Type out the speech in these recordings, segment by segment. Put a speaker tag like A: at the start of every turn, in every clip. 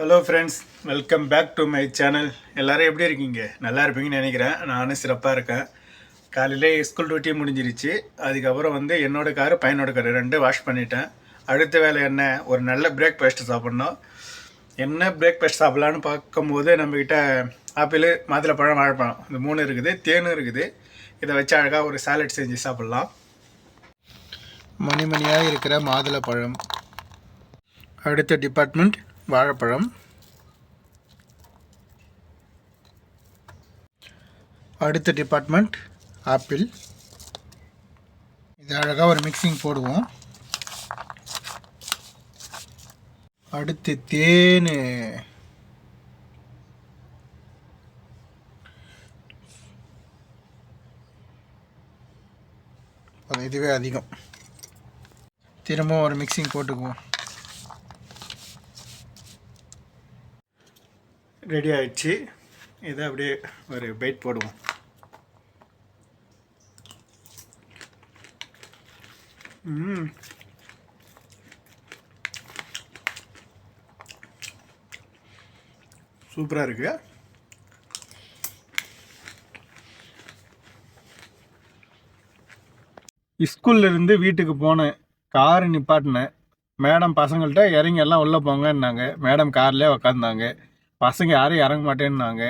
A: Hello friends welcome back to my channel எல்லோரும் எப்படி இருக்கீங்க? நல்லா இருப்பீங்கன்னு நினைக்கிறேன். நானும் சிறப்பாக இருக்கேன். காலையில் ஸ்கூல் டியூட்டி முடிஞ்சிருச்சு. அதுக்கப்புறம் வந்து என்னோட காரு பையனோட காரு ரெண்டு வாஷ் பண்ணிட்டேன். அடுத்த வேலை என்ன? ஒரு நல்ல பிரேக்ஃபாஸ்ட் சாப்பிட்ணும். என்ன பிரேக்ஃபாஸ்ட் சாப்பிட்லான்னு பார்க்கும்போது நம்மக்கிட்ட ஆப்பிள் மாதுளப்பழம் வாழைப்பழம் இந்த மூணு இருக்குது. தேனும் இருக்குது. இதை வச்சு அழகாக ஒரு சாலட் செஞ்சு சாப்பிட்லாம். மணி மணியாக இருக்கிற மாதுளப்பழம் அடுத்த டிபார்ட்மெண்ட் வாழைப்பழம். அடுத்த டிபார்ட்மெண்ட் ஆப்பிள் இது அழகாக ஒரு மிக்சிங் போடுவோம். அடுத்து தேன். இதுவே அதிகம். திரும்பவும் ஒரு மிக்சிங் போட்டுக்குவோம். ரெடி ஆயிடுச்சு. இதை அப்படியே ஒரு பைட் போடுவோம். சூப்பராக இருக்கு. ஸ்கூல்ல இருந்து வீட்டுக்கு போனேன் கார் நிப்பாட்டினேன். மேடம் பசங்கள்கிட்ட இறங்கி எல்லாம் உள்ளே போங்கன்னாங்க. மேடம் கார்லேயே உக்காந்தாங்க. பசங்க யாரும் இறங்க மாட்டேன்னாங்க.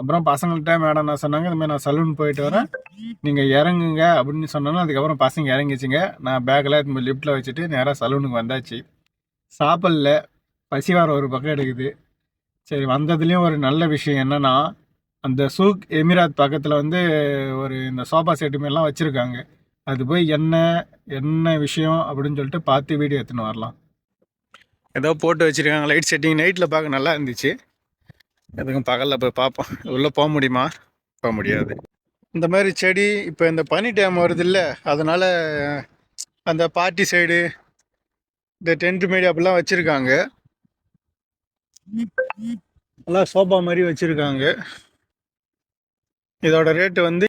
A: அப்புறம் பசங்கள்கிட்ட மேடம் என்ன சொன்னாங்க இந்த நான் சலூன் போயிட்டு வரேன். நீங்கள் இறங்குங்க அப்படின்னு சொன்னாலும் அதுக்கப்புறம் பசங்க இறங்கிச்சிங்க. நான் பேக்கில் இந்த லிஃப்ட்டில் வச்சுட்டு நேராக சலூனுக்கு வந்தாச்சு. சாப்பிடல. பசி வர ஒரு பக்கம் எடுக்குது. சரி வந்ததுலேயும் ஒரு நல்ல விஷயம் என்னன்னா அந்த சூக் எமிராத் பக்கத்தில் வந்து ஒரு இந்த சோஃபா செட்டு மாரிலாம் வச்சுருக்காங்க. அது போய் என்ன என்ன விஷயம் அப்படின்னு சொல்லிட்டு பார்த்து வீடியோ எடுத்துன்னு வரலாம். ஏதோ போட்டு வச்சுருக்காங்க லைட் செட்டிங் நைட்டில் பார்க்க நல்லா இருந்துச்சு. எதுக்கும் பகலில் போய் பார்ப்போம் உள்ளே போக முடியுமா? போக முடியாது. இந்த மாதிரி செடி இப்போ இந்த பனி டைம் வருது இல்லை அதனால் அந்த பார்ட்டி சைடு இந்த டென்ட் மீடியா அப்படிலாம் வச்சுருக்காங்க. நல்லா சோபா மாதிரி வச்சுருக்காங்க. இதோட ரேட்டு வந்து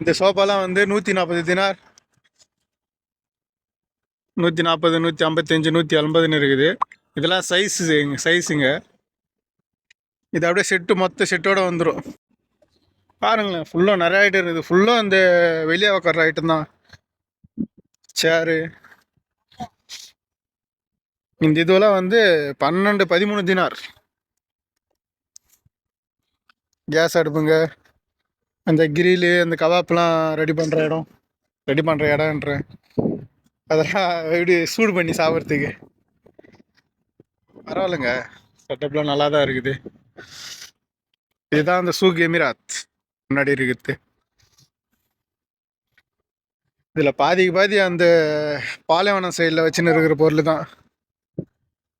A: இந்த சோஃபாலாம் வந்து நூற்றி நாற்பது தினார். நூற்றி நாற்பது நூற்றி ஐம்பத்தஞ்சு நூற்றி ஐம்பதுன்னு இருக்குது. இதெல்லாம் சைஸு சைஸுங்க இது அப்படியே செட்டு மொத்த செட்டோட வந்துடும் பாருங்களேன் ஃபுல்லாக நிறைய ஐட்டம் இருக்குது. ஃபுல்லாக அந்த வெளியே உக்கார ஐட்டம் தான். சேரு இந்த இதுவெல்லாம் வந்து பன்னெண்டு பதிமூணு தினார் கேஸ் அடுப்புங்க. அந்த கிரிலு அந்த கவாப்லாம் ரெடி பண்ணுற இடம். ரெடி பண்ணுற இடம்ன்ற. அதெல்லாம் எப்படி சூடு பண்ணி சாப்பிட்றதுக்கு? பரவாயில்லைங்க. செட்டப்லாம் நல்லா தான் இருக்குது. இதுதான் அந்த சூக் எமிராத் முன்னாடி இருக்குது. இதில் பாதிக்கு பாதி அந்த பாலைவனம் சைடில் வச்சுன்னு இருக்கிற பொருள் தான்.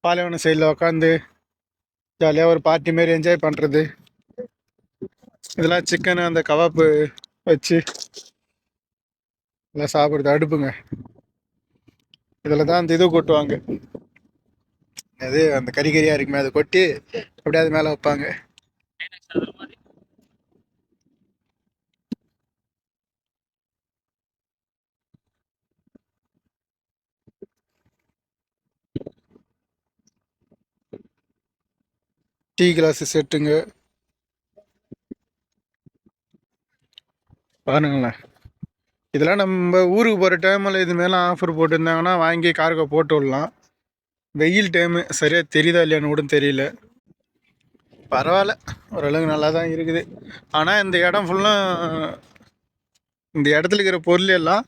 A: பாலைவனம் சைடில் உட்காந்து ஜாலியாக ஒரு பார்ட்டி மாரி என்ஜாய் பண்ணுறது இதெல்லாம் சிக்கன் அந்த கவாப்பு வச்சு இதெல்லாம் சாப்பிட்றது அடுப்புங்க. இதில் தான் அந்த இது கொட்டுவாங்க. அது அந்த கறி கறியாக இருக்குமே அதை கொட்டி அப்படியே அது மேலே வைப்பாங்க. டீ கிளாஸ் செட்டுங்க. பாருங்களேன். இதெல்லாம் நம்ம ஊருக்கு போகிற டைமில் இது மேலே ஆஃபர் போட்டிருந்தாங்கன்னா வாங்கி கார்கோ போட்டு விடலாம். வெயில் டைமு சரியாக தெரியுதா இல்லையான்னு கூட தெரியல. பரவாயில்ல. ஓரளவுக்கு நல்லா தான் இருக்குது. ஆனால் இந்த இடம் ஃபுல்லாக இந்த இடத்துல இருக்கிற பொருள் எல்லாம்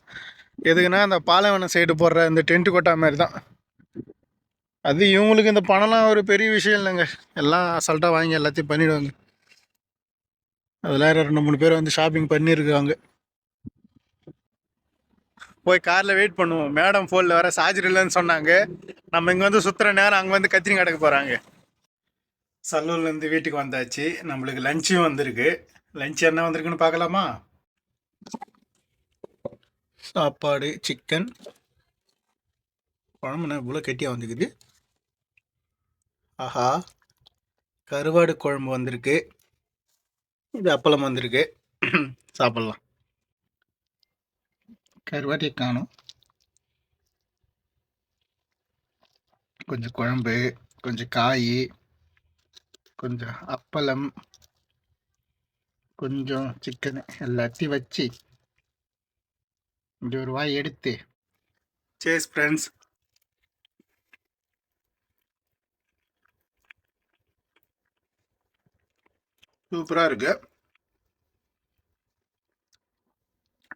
A: எதுக்குன்னா அந்த பாலைவனம் சைடு போடுற இந்த டென்ட் கொட்டா மாதிரி தான். அது இவங்களுக்கு இந்த பணம்லாம் ஒரு பெரிய விஷயம் இல்லைங்க. எல்லாம் அசால்ட்டாக வாங்கி எல்லாத்தையும் பண்ணிடுவாங்க. அதெல்லாம் ரெண்டு மூணு பேர் வந்து ஷாப்பிங் பண்ணியிருக்காங்க. போய் காரில் வெயிட் பண்ணுவோம். மேடம் ஃபோனில் வர சார்ஜர் இல்லைன்னு சொன்னாங்க. நம்ம இங்கே வந்து சுற்றுற நேரம் அங்கே வந்து கத்திரி கிடக்க போகிறாங்க சல்லூர்லேருந்து வீட்டுக்கு வந்தாச்சு. நம்மளுக்கு லஞ்சும் வந்திருக்கு. லஞ்ச் என்ன வந்திருக்குன்னு பார்க்கலாமா? சாப்பாடு சிக்கன் குழம்புனா இவ்வளோ கெட்டியாக வந்துக்குது ஆஹா. கருவாடு குழம்பு வந்திருக்கு. இது அப்பளம் வந்திருக்கு. சாப்பிட்லாம். கருவாட்டியை காணும். கொஞ்சம் குழம்பு கொஞ்சம் காய் கொஞ்சம் அப்பளம் கொஞ்சம் சிக்கன் எல்லாத்தையும் வச்சு இப்படி ஒரு வாய் எடுத்து. சேஸ் ஃப்ரெண்ட்ஸ் சூப்பராக இருக்கு.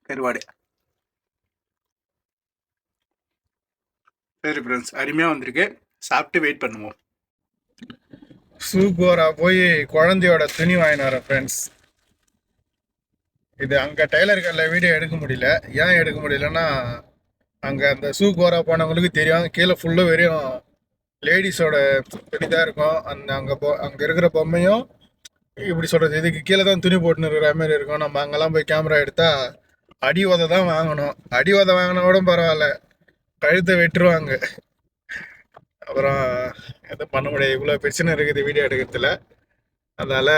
A: கருவாடு. சரி ஃப்ரெண்ட்ஸ் அருமையாக வந்திருக்கு. சாப்பிட்டு வெயிட் பண்ணுவோம். சூப்பரா போய் குழந்தையோட துணி வாங்கினார வரேன் ஃப்ரெண்ட்ஸ் இது அங்கே டெய்லர் கடையில் வீடியோ எடுக்க முடியல. ஏன் எடுக்க முடியலன்னா அங்கே அந்த சூக்கோரா போனவங்களுக்கு தெரியும். கீழே ஃபுல்லாக வெறும் லேடிஸோட துணி தான் இருக்கும். அந்த அங்கே போ அங்கே இருக்கிற பொம்மையும் இப்படி சொல்கிறது இதுக்கு கீழே தான் துணி போட்டுன்னு இருக்கிற மாதிரி இருக்கும். நம்ம அங்கெல்லாம் போய் கேமரா எடுத்தால் அடி உதை தான் வாங்கணும். அடி உதை வாங்கினா கூட பரவாயில்ல. கழுத்தை வெட்டுருவாங்க. அப்புறம் எதுவும் பண்ண முடியாது. இவ்வளோ பிரச்சனை இருக்குது வீடியோ எடுக்கிறதுல. அதனால்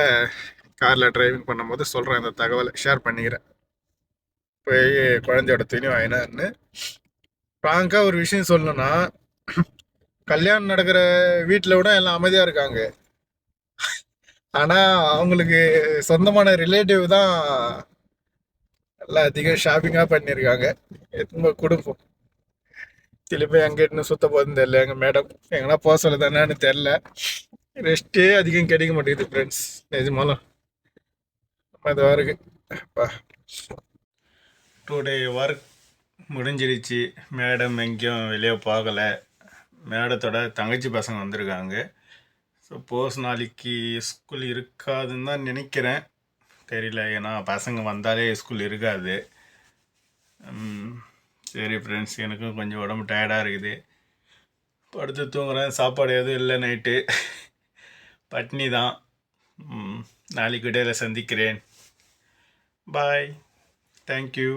A: காரில் டிரைவிங் பண்ணும்போது சொல்கிறேன் இந்த தகவலை ஷேர் பண்ணிக்கிறேன். போய் குழந்தையோட துணி வாங்கினான்னு. ஃப்ராங்காக ஒரு விஷயம் சொல்லணும்னா கல்யாணம் நடக்கிற வீட்டில் விட எல்லாம் அமைதியாக இருக்காங்க. ஆனால் அவங்களுக்கு சொந்தமான ரிலேட்டிவ் தான் எல்லாம் அதிகம் ஷாப்பிங்காக பண்ணியிருக்காங்க. எத்தனை குடும்பம் திருப்பி எங்கே இன்னும் சுத்த போதும் தெரியல. எங்கள் மேடம் எங்கன்னா போக சொல்லுதானு தெரில ரெஸ்ட்டே அதிகம் கிடைக்க மாட்டேங்குது ஃப்ரெண்ட்ஸ் நிஜமாலும். அதுவாக இருக்கு டூ டே ஒர்க் முடிஞ்சிருச்சு. மேடம் எங்கேயும் வெளியே போகலை. மேடத்தோட தங்கச்சி பசங்க வந்திருக்காங்க. ஸோ போஸ் நாளைக்கு ஸ்கூல் இருக்காதுன்னு தான் நினைக்கிறேன். தெரியல ஏன்னா பசங்க வந்தாலே ஸ்கூல் இருக்காது. சரி ஃப்ரெண்ட்ஸ் எனக்கும் கொஞ்சம் உடம்பு டயர்டாக இருக்குது. படுத்து தூங்குறேன். சாப்பாடு எதுவும் இல்லை நைட்டு பட்னி தான். நாளைக்கு இடையில சந்திக்கிறேன். Bye thank you